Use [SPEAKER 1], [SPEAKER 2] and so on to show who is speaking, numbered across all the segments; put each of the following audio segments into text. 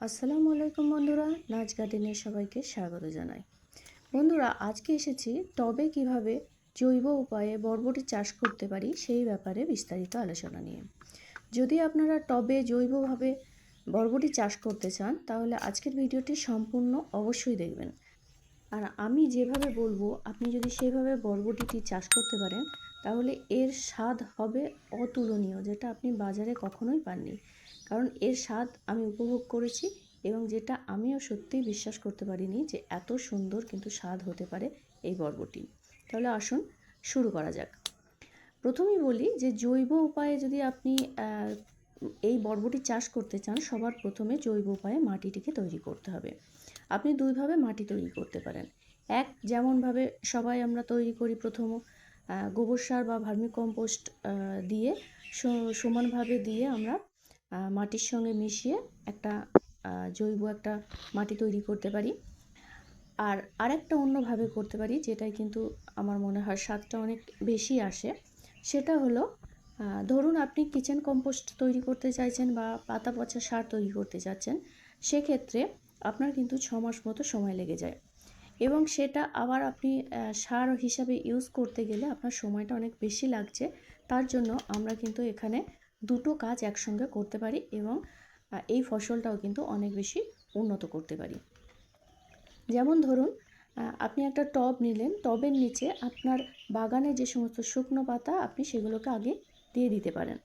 [SPEAKER 1] আসসালামু আলাইকুম বন্ধুরা, নাচ গার্ডেনে সবাইকে স্বাগত জানাই। বন্ধুরা, আজকে এসেছি টবে কীভাবে জৈব উপায়ে বরবটি চাষ করতে পারি সেই ব্যাপারে বিস্তারিত আলোচনা নিয়ে। যদি আপনারা টবে জৈবভাবে বরবটি চাষ করতে চান, তাহলে আজকের ভিডিওটি সম্পূর্ণ অবশ্যই দেখবেন। আর আমি যেভাবে বলব, আপনি যদি সেভাবে বরবটিটি চাষ করতে পারেন, তাহলে এর স্বাদ হবে অতুলনীয়, যেটা আপনি বাজারে কখনোই পাননি। কারণ এর স্বাদ আমি উপভোগ করেছি এবং যেটা আমিও সত্যিই বিশ্বাস করতে পারিনি যে এত সুন্দর কিন্তু স্বাদ হতে পারে এই বরবটি। তাহলে আসুন শুরু করা যাক। প্রথমেই বলি যে জৈব উপায়ে যদি আপনি এই বরবটি চাষ করতে চান, সবার প্রথমে জৈব উপায়ে মাটিটিকে তৈরি করতে হবে। আপনি দুইভাবে মাটি তৈরি করতে পারেন। এক, যেমনভাবে সবাই আমরা তৈরি করি প্রথম গোবর সার বা ভার্মি কম্পোস্ট দিয়ে সমানভাবে দিয়ে আমরা মাটির সঙ্গে মিশিয়ে একটা জৈব একটা মাটি তৈরি করতে পারি। আর আরেকটা অন্যভাবে করতে পারি, যেটাই কিন্তু আমার মনে হয় স্বাদটা অনেক বেশি আসে, সেটা হলো ধরুন আপনি কিচেন কম্পোস্ট তৈরি করতে চাইছেন বা পাতা পচা সার তৈরি করতে চাচ্ছেন, সেক্ষেত্রে আপনার কিন্তু ছ মাস মতো সময় লেগে যায়। এবং সেটা আবার আপনি সার হিসাবে ইউজ করতে গেলে আপনার সময়টা অনেক বেশি লাগছে, তার জন্য আমরা কিন্তু এখানে দুটো কাজ একসঙ্গে করতে পারি এবং এই ফসলটাও কিন্তু অনেক বেশি উন্নত করতে পারি। যেমন ধরুন আপনি একটা টব নিলেন, টবের নিচে আপনার বাগানে যে সমস্ত শুকনো পাতা, আপনি সেগুলোকে আগে দিয়ে দিতে পারেন।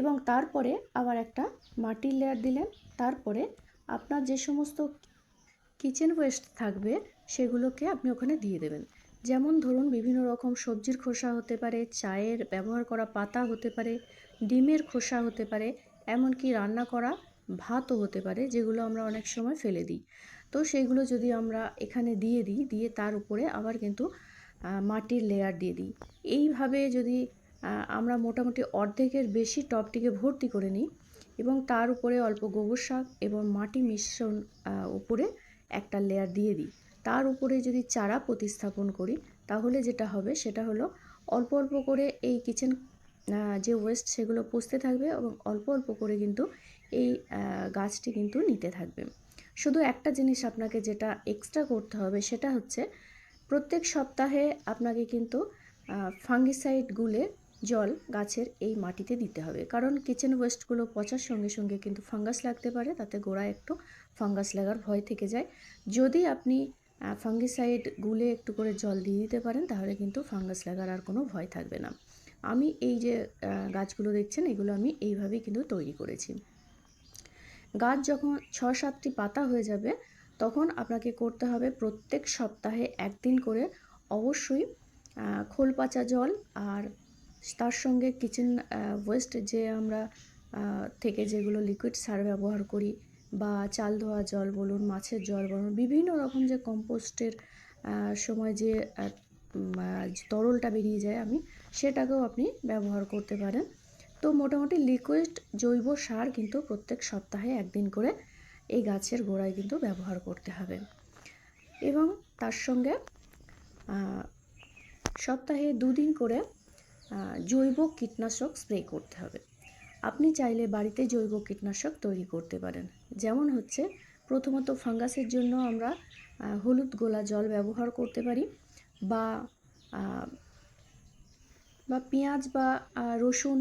[SPEAKER 1] এবং তারপরে আবার একটা মাটির লেয়ার দিলেন, তারপরে আপনার যে সমস্ত কিচেন ওয়েস্ট থাকবে, সেগুলোকে আপনি ওখানে দিয়ে দেবেন। যেমন ধরুন বিভিন্ন রকম সবজির খোসা হতে পারে, চায়ের ব্যবহার করা পাতা হতে পারে, ডিমের খোসা হতে পারে, এমনকি রান্না করা ভাতও হতে পারে যেগুলো আমরা অনেক সময় ফেলে দিই। তো সেইগুলো যদি আমরা এখানে দিয়ে দিই, দিয়ে তার উপরে আবার কিন্তু মাটির লেয়ার দিয়ে দিই। এইভাবে যদি আমরা মোটামুটি অর্ধেকের বেশি টপটিকে ভর্তি করে নিই এবং তার উপরে অল্প গোবর সার এবং মাটি মিশ্রণ উপরে একটা লেয়ার দিয়ে দিই। তার উপরে যদি চারা প্রতিস্থাপন করি, তাহলে যেটা হবে সেটা হলো অল্প অল্প করে এই কিচেন যে ওয়েস্ট সেগুলো পুষতে থাকবে এবং অল্প অল্প করে কিন্তু এই গাছটি কিন্তু নিতে থাকবে। শুধু একটা জিনিস আপনাকে যেটা এক্সট্রা করতে হবে সেটা হচ্ছে প্রত্যেক সপ্তাহে আপনাকে কিন্তু ফাঙ্গিসাইড গুলে জল গাছের এই মাটিতে দিতে হবে। কারণ কিচেন ওয়েস্টগুলো পচার সঙ্গে সঙ্গে কিন্তু ফাঙ্গাস লাগতে পারে, তাতে গোড়ায় একটু ফাঙ্গাস লাগার ভয় থেকে যায়। যদি আপনি ফাঙ্গিসাইড গুলে একটু করে জল দিয়ে দিতে পারেন, তাহলে কিন্তু ফাঙ্গাস লাগার আর কোনো ভয় থাকবে না। আমি এই যে গাছগুলো দেখছেন, এগুলো আমি এইভাবেই কিন্তু তৈরি করেছি। গাছ যখন ছ সাতটি পাতা হয়ে যাবে, তখন আপনাকে করতে হবে প্রত্যেক সপ্তাহে একদিন করে অবশ্যই খোল পাচা জল আর তার সঙ্গে কিচেন ওয়েস্ট যে আমরা থেকে যেগুলো লিকুইড সার ব্যবহার করি বা চাল ধোয়া জল বলুন, মাছের জল বলুন, বিভিন্ন রকম যে কম্পোস্টের সময় যে তরলটা বেরিয়ে যায় আমি সেটাকেও আপনি ব্যবহার করতে পারেন। তো মোটামুটি লিকুইড জৈব সার কিন্তু প্রত্যেক সপ্তাহে একদিন করে এই গাছের গোড়ায় কিন্তু ব্যবহার করতে হবে। এবং তার সঙ্গে সপ্তাহে দুদিন করে জৈব কীটনাশক স্প্রে করতে হবে। আপনি চাইলে বাড়িতে জৈব কীটনাশক তৈরি করতে পারেন। যেমন হচ্ছে, প্রথমত ফাঙ্গাসের জন্য আমরা হলুদ গোলা জল ব্যবহার করতে পারি বা বা পেঁয়াজ বা রসুন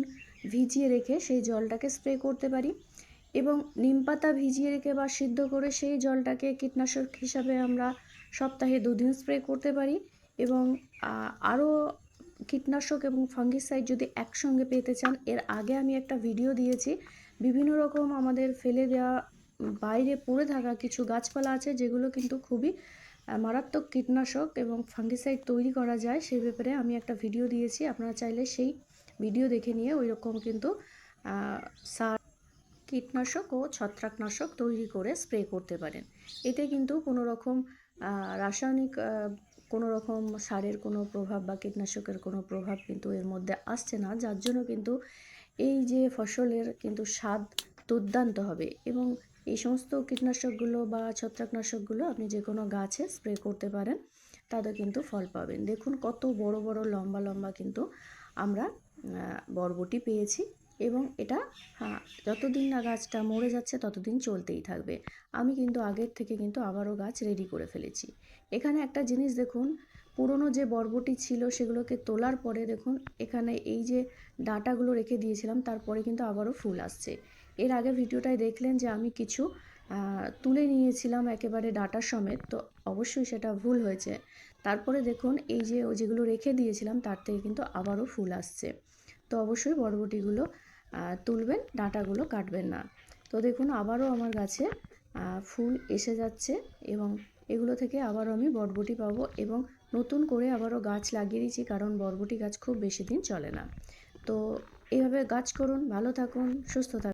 [SPEAKER 1] ভিজিয়ে রেখে সেই জলটাকে স্প্রে করতে পারি এবং নিম পাতা ভিজিয়ে রেখে বা সিদ্ধ করে সেই জলটাকে কীটনাশক হিসাবে আমরা সপ্তাহে দুদিন স্প্রে করতে পারি এবং আরও কীটনাশক এবং ফাঙ্গিসাইড যদি একসঙ্গে পেতে চান, এর আগে আমি একটা ভিডিও দিয়েছি। বিভিন্ন রকম আমাদের ফেলে দেওয়া, বাইরে পড়ে থাকা কিছু গাছপালা আছে, যেগুলো কিন্তু খুবই মারাত্মক কীটনাশক এবং ফাঙ্গিসাইড তৈরি করা যায়। সেই ব্যাপারে আমি একটা ভিডিও দিয়েছি, আপনারা চাইলে সেই ভিডিও দেখে নিয়ে ওই রকম কিন্তু সার, কীটনাশক ও ছত্রাকনাশক তৈরি করে স্প্রে করতে পারেন। এতে কিন্তু কোনো রকম রাসায়নিক কোনো রকম সারের কোনো প্রভাব বা কীটনাশকের কোনো প্রভাব কিন্তু এর মধ্যে আসছে না, যার জন্য কিন্তু এই যে ফসলের কিন্তু স্বাদ দুর্দান্ত হবে এবং এই সমস্ত কীটনাশকগুলো বা ছত্রাকনাশকগুলো আপনি যে কোনো গাছে স্প্রে করতে পারেন, তাতে কিন্তু ফল পাবেন। দেখুন কত বড় বড় লম্বা লম্বা কিন্তু আমরা বরবটি পেয়েছি। এবং এটা হ্যাঁ যতদিন না গাছটা মরে যাচ্ছে ততদিন চলতেই থাকবে। আমি কিন্তু আগের থেকে কিন্তু আবারও গাছ রেডি করে ফেলেছি। এখানে একটা জিনিস দেখুন, পুরনো যে বরবটি ছিল সেগুলোকে তোলার পরে দেখুন, এখানে এই যে ডাঁটাগুলো রেখে দিয়েছিলাম, তারপরে কিন্তু আবারও ফুল আসছে। এর আগে ভিডিওটায় দেখলেন যে আমি কিছু তুলে নিয়েছিলাম একেবারে ডাটা সমেত, তো অবশ্যই সেটা ভুল হয়েছে। তারপরে দেখুন, এই যে যেগুলো রেখে দিয়েছিলাম, তার থেকে কিন্তু আবারও ফুল আসছে। তো অবশ্যই বরবটিগুলো তুলবেন, ডাঁটাগুলো কাটবেন না। তো দেখুন, আবারও আমার গাছে ফুল এসে যাচ্ছে এবং এগুলো থেকে আবারও আমি বরবটি পাবো এবং নতুন করে আবারও গাছ লাগিয়ে দিয়েছি কারণ বরবটি গাছ খুব বেশি দিন চলে না। তো এইভাবে গাছ করুন, ভালো থাকুন, সুস্থ থাকুন।